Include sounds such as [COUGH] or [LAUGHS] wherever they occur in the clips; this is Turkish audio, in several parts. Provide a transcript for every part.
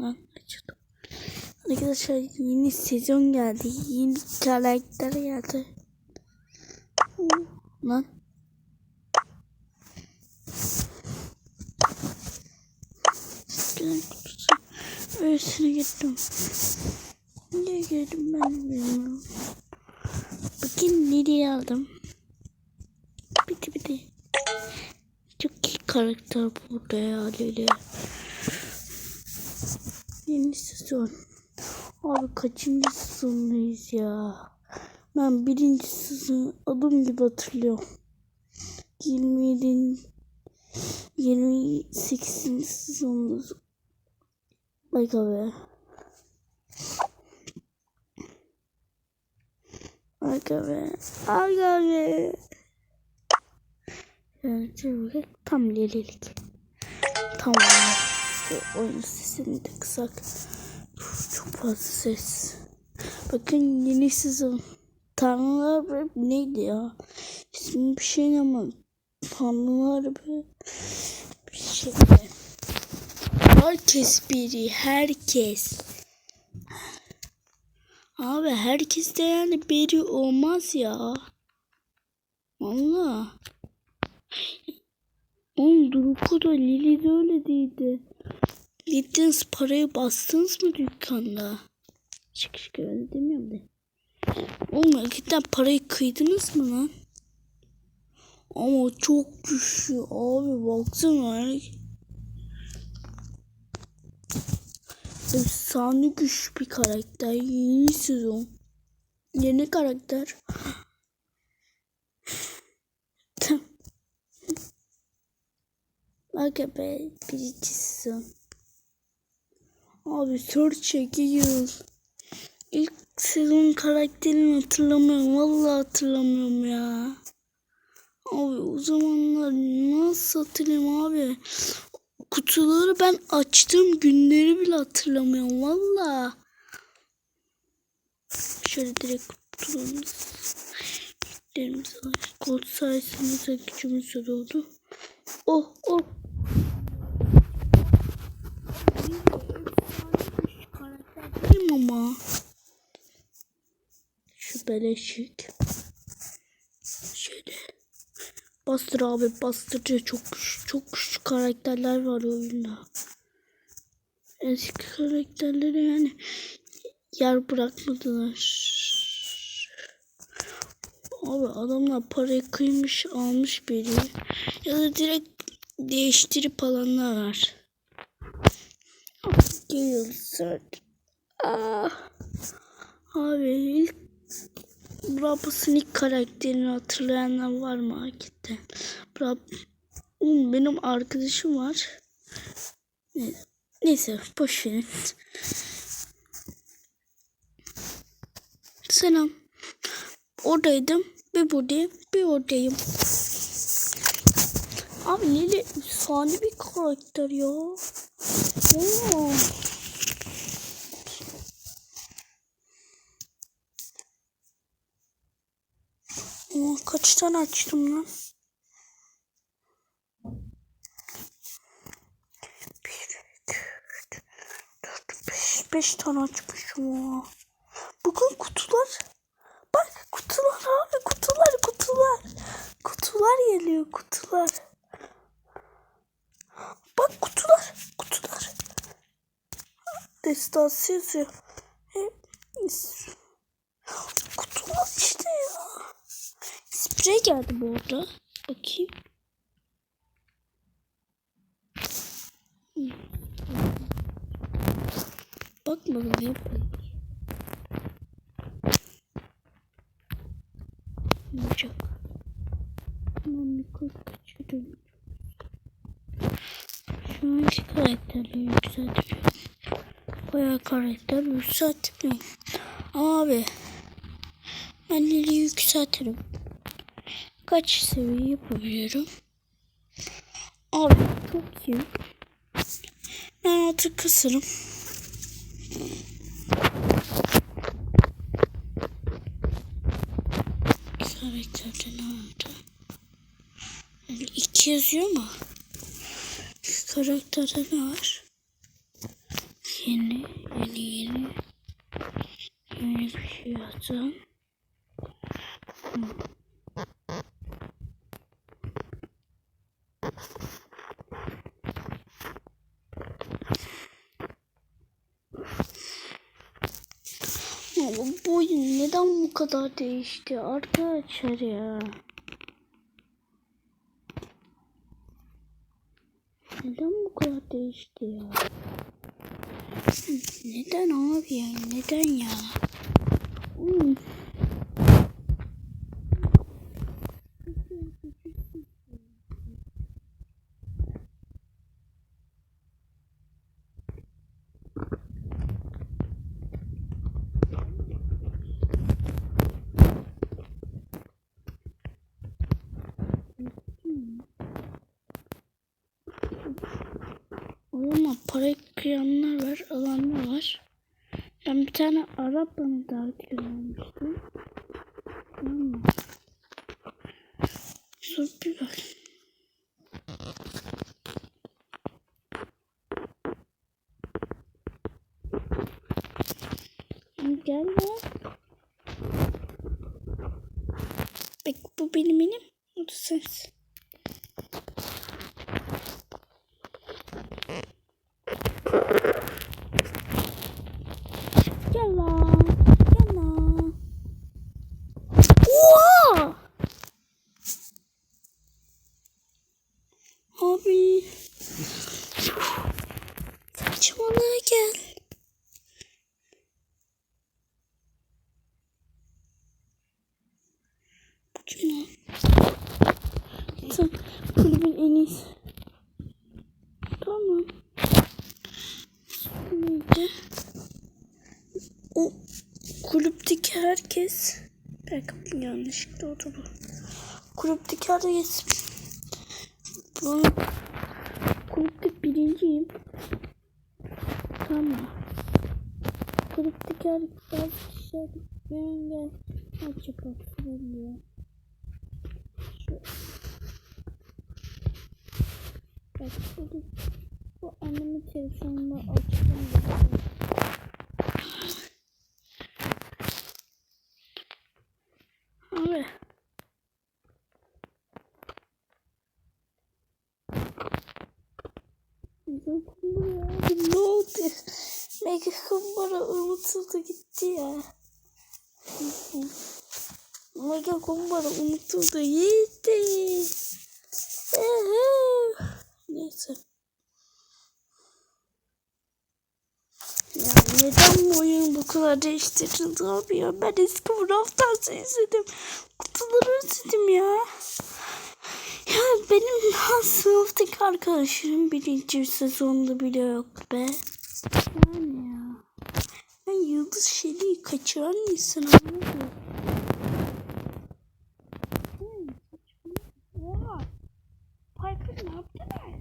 Lan açıldı. Arkadaşlar yeni sezon geldi. Yeni karakter geldi. Lan. Öylesine gittim. Niye girdim ben bilmiyorum. Bakın nereye aldım. Bitti bitti. Çok iyi karakter burada ya Lili. Yeni sezon. Abi kaçıncı sezondayız ya? Ben birinci sezon adım gibi hatırlıyorum. 27. 28. sezondayız. Bak abi. Aga be. Aga be. Yani çabuk tam lelilik. Tamam. Oyun sesini de kısak. Çok fazla ses. Bakın yeni sezon. Tanrılar be neydi ya? İsmi bir şey ama Tanrılar be bir şey. Herkes biri, herkes. Abi herkes de yani biri olmaz ya. Valla. Oğlum Duruku da Lili de öyle değildi. Gittiniz parayı bastınız mı dükkanda? Şık öyle demiyorum de. Oğlum cidden parayı kıydınız mı lan? Ama çok güçlü abi baksana. Efsane güçlü bir karakter. Yeni sezon. Yeni karakter. Aga be birinci sezon. Abi Search çekiyor. İlk sezon karakterini hatırlamıyorum. Vallahi hatırlamıyorum ya. Abi o zamanlar nasıl hatırlayayım abi. Kutuları ben açtığım günleri bile hatırlamıyorum. Vallahi. Şöyle direkt kutularımız. Yüklerimizi aç. Kod sayesinde gücümüz de doldu. Oh oh. Ama. Şu beleşik. Şöyle. Bastır abi bastırca çok çok güçlü karakterler var oyunda. Eski karakterlere yani yer bırakmadılar. Abi adamlar parayı kıymış almış biri. Ya da direkt değiştirip alanlar var. Geliyoruz Abi ilk Brabus'un ilk karakterini hatırlayanlar var mı hakikaten? Brab benim arkadaşım var. Neyse boş verin. Selam. Oradaydım. Bir buradayım. Bir oradayım. Abi Lili efsane bir karakter ya. Oo. Kaç tane açtım lan? Bir, iki, üç, dört, beş. Beş tane açmışım o. Bugün kutular. Bak kutular abi kutular kutular. Kutular geliyor kutular. Bak kutular kutular. Destansı yazıyor. Hep kutular işte ya. Sprey geldi bu arada. Bakayım. Bakmadım ya. Olacak. Hemen bir kaçırdım. Şu an iki karakterleri yükseltiyorum. Bayağı karakter yükseltiyorum. Abi. Ben Lili'yi yükseltirim. Kaç seviye yapabiliyorum? Abi çok iyi. Ben altı kısırım. Karakterde ne oldu? Yani iki yazıyor mu? Şu karakterde ne var? Yeni, yeni, yeni. Yeni bir şey yazalım. Ama bu oyun neden bu kadar değişti arkadaşlar ya? Neden bu kadar değişti ya? Neden abi ya? Neden ya? Hmm. Ama para kıyanlar var, alanlar var. Ben bir tane Arap bana davet göndermişti. Tamam mı? Sonra bir bak. Gel lan. Bak bu benim benim. O da sensin. Gel lan. Gel lan. Oha! Abi. Saçmalığa gel. Bu kim lan? Sen iyisi. Tamam. Neydi? O kulüpteki herkes belki yanlışlıkla oldu bu. Kulüpteki herkes bu kulüpte birinciyim. Tamam. Kulüpteki herkes benim gel aç yapalım diyor. Bak bu, annemin telefonunu açtım. Abi. Ne oldu? Mega kumbara unutuldu gitti ya. Mega kumbara unutuldu gitti. Neyse. Ya neden bu oyun bu kadar değiştirildi abi ya? Ben eski Brawl izledim. Kutuları özledim ya. Ya benim Sınıftaki arkadaşlarım birinci sezonda bile yok be. Yani ya. Ben Yıldız Şeli'yi kaçıran insan anlamıyorum. Hmm, saçma. Oha. Piper ne yaptılar?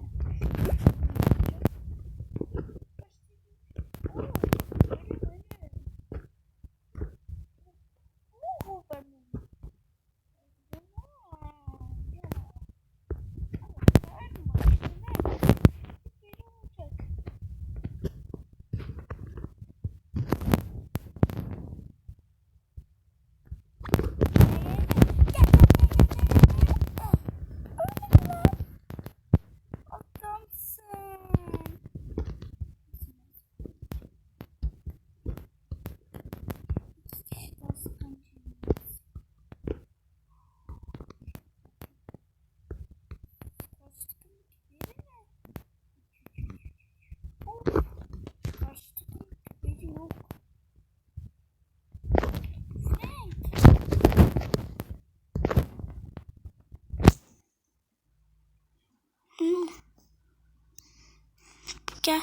Gel.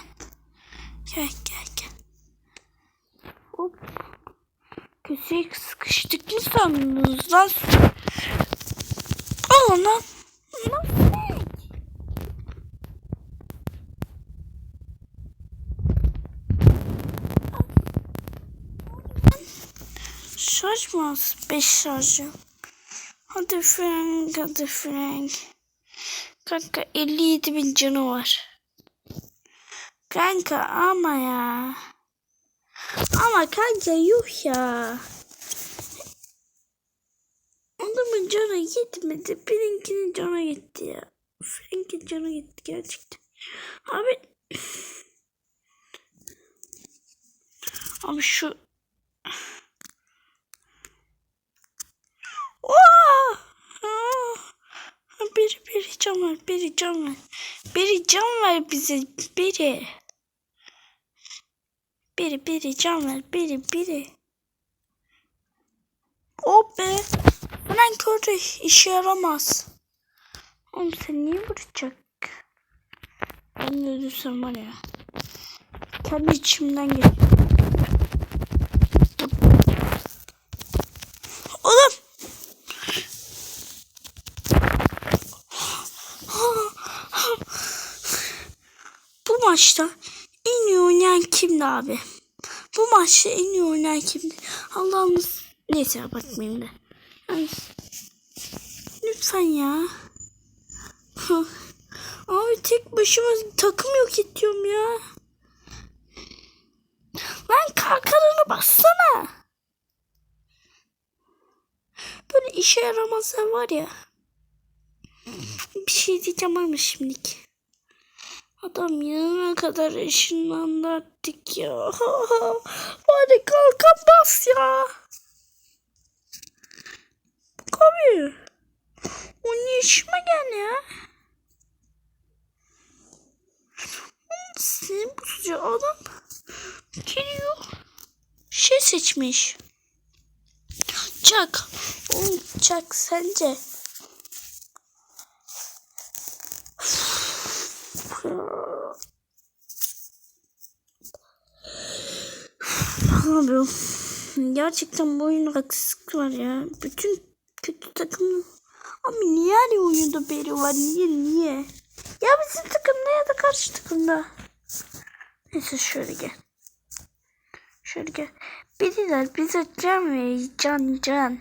Gel gel gel. Hop. Sıkıştık mı sandınız lan? Aa lan. Şarj mı az? 5 şarjı. Hadi Frank, hadi Frank. Kanka 57 bin canı var. Kanka ama ya. Ama kanka yuh ya. Adamın canı gitmedi. Benimkinin canı gitti ya. Seninki canı gitti gerçekten. Abi. Abi şu. Oha! Aa! Biri biri can ver. Biri can ver. Biri can ver bize. Biri. Biri biri can ver. Biri biri. Oh be. Frank orada işe yaramaz. Oğlum sen niye vuracak? Ben de ölürsem var ya. Kendi içimden geç. Oğlum. Bu maçta kimdi abi? Bu maçta en iyi oynayan kimdi? Allah'ımız neyse bakmayayım da. Lütfen ya. [LAUGHS] Abi tek başıma takım yok ediyorum ya. Lan kalkanını bassana. Böyle işe yaramazlar var ya. Bir şey diyeceğim ama şimdilik. Adam yanına kadar ışınlandı artık ya. [LAUGHS] Hadi kalkan bas ya. Abi. O niye işime gel ya? Senin bu sıcak adam geliyor. Şey seçmiş. Çak. Oğlum çak sence. Abi gerçekten bu oyunda haksızlık var ya. Bütün kötü takım Abi niye her oyunda biri var? Niye niye? Ya bizim takımda ya da karşı takımda. Neyse şöyle gel. Şöyle gel. Biriler bize can ver. Can can.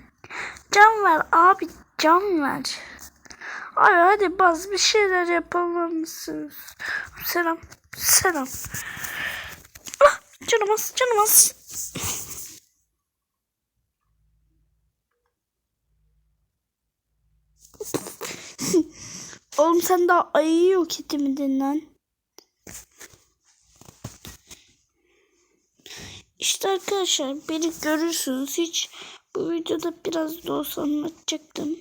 Can ver abi can ver. Ay hadi baz bir şeyler yapalım mısınız? Selam. Selam. Ah, canım az canım az. [LAUGHS] Oğlum sen daha ayıyı yok etmedin lan. İşte arkadaşlar beni görürsünüz. Hiç bu videoda biraz da olsa anlatacaktım.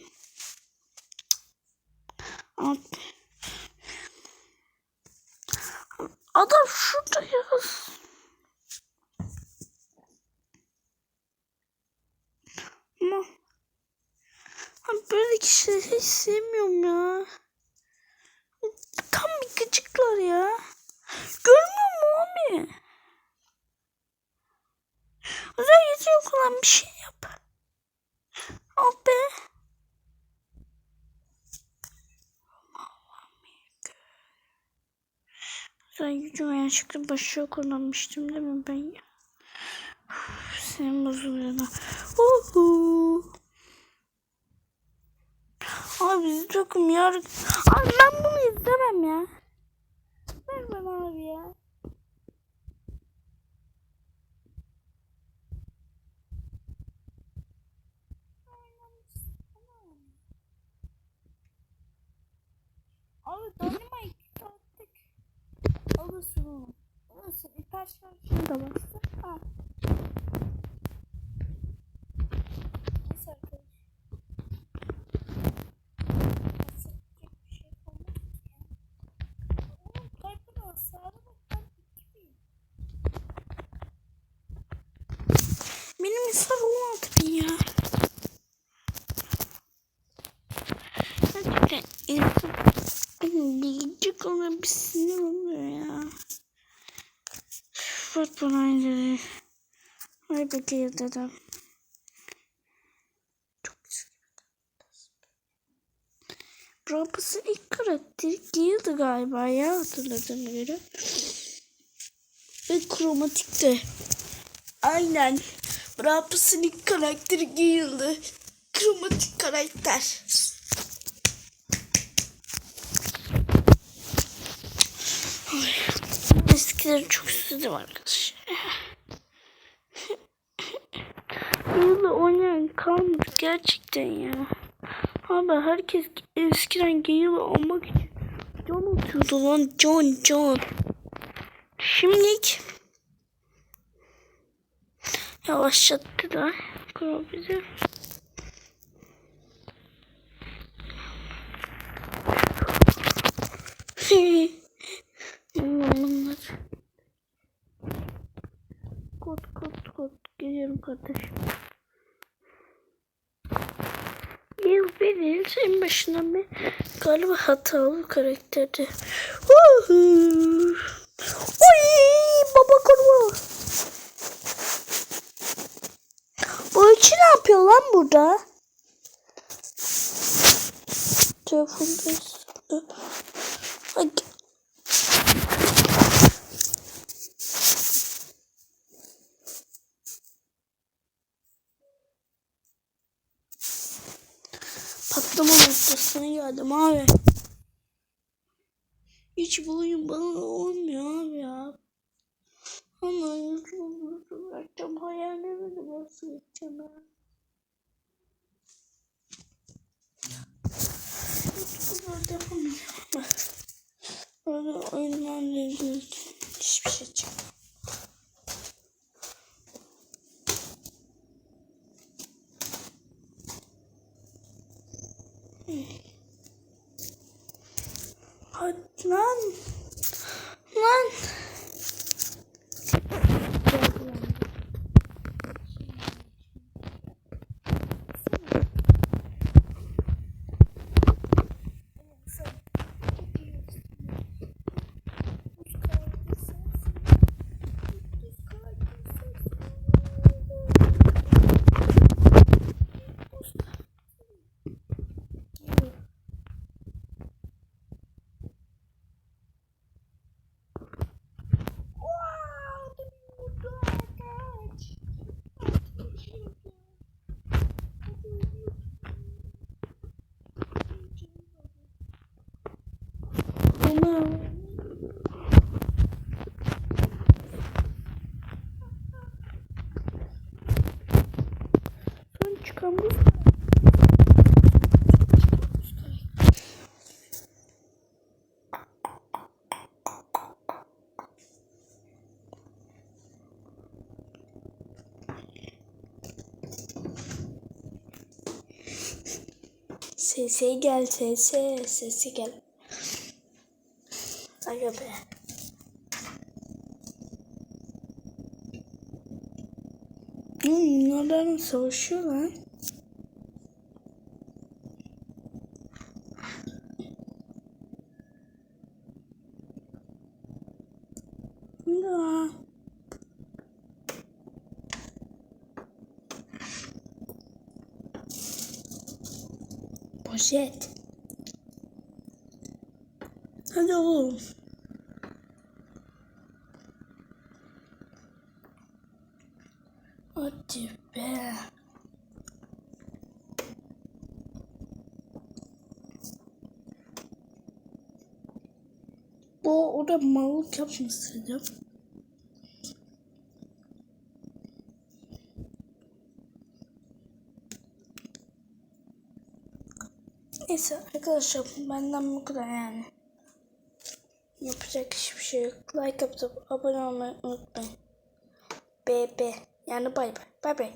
Adam şurada ya. Ama böyle kişileri hiç sevmiyorum ya. Tam bir gıcıklar ya. Görmüyor mu abi? Özel yüzü yok olan bir şey yap. Oh be. Özel yüzüme yanlışlıkla başı kullanmıştım değil mi ben ya? Uf, Senin bozuluyor da. Uhu. Abi bizi takım yar... Abi ben bunu izlemem ya. Ver bana abi ya. Abi Dynamite attık. Alırsın onu. İper şarjını da bastı. Ha. Neyse arkadaşlar. Benim hesap 16 bin ya. Gerçekten insan gıcık ona bir sinir oluyor 4 paraydı. Ay bekliyor dedem. Çok Brabus'un ilk karakteri Gale'di galiba ya hatırladığım göre. Ve kromatikti. Aynen. Brabus'un ilk karakteri Gale'di. Kromatik karakter. Bizimkileri çok istedim arkadaşlar. Burada oynayan kalmadı gerçekten ya. Abi herkes eskiden Gale'ı almak için can atıyordu lan can can. Şimdilik yavaşlattı da Kral bizi. Bunlar. [LAUGHS] Kod kod kod geliyorum kardeşim. Yıl Beniz en başından bir galiba hatalı bir karakterdi. Oy baba kurma. Bu üçü ne yapıyor lan burada? Telefondayız. Ay, Patlama noktasına geldim abi. Hiç bulayım bana olmuyor abi ya. Ama YouTube'u vereceğim. Hayallerimi de nasıl. YouTube'u yapamayacağım ama. Böyle oyunlarla ilgili hiçbir şey çıkmıyor. Lan. Lan. Sese gel sese sese gel. Aga be. Hmm, bunlardan savaşıyor lan. Ya. Poşet. Hadi oğlum. Hadi be. Bu orada mallık yapmışsın. Neyse arkadaşlar benden bu kadar yani. Yapacak hiçbir şey yok. Like atıp abone olmayı unutmayın. BB yani bay bay. Bay bay.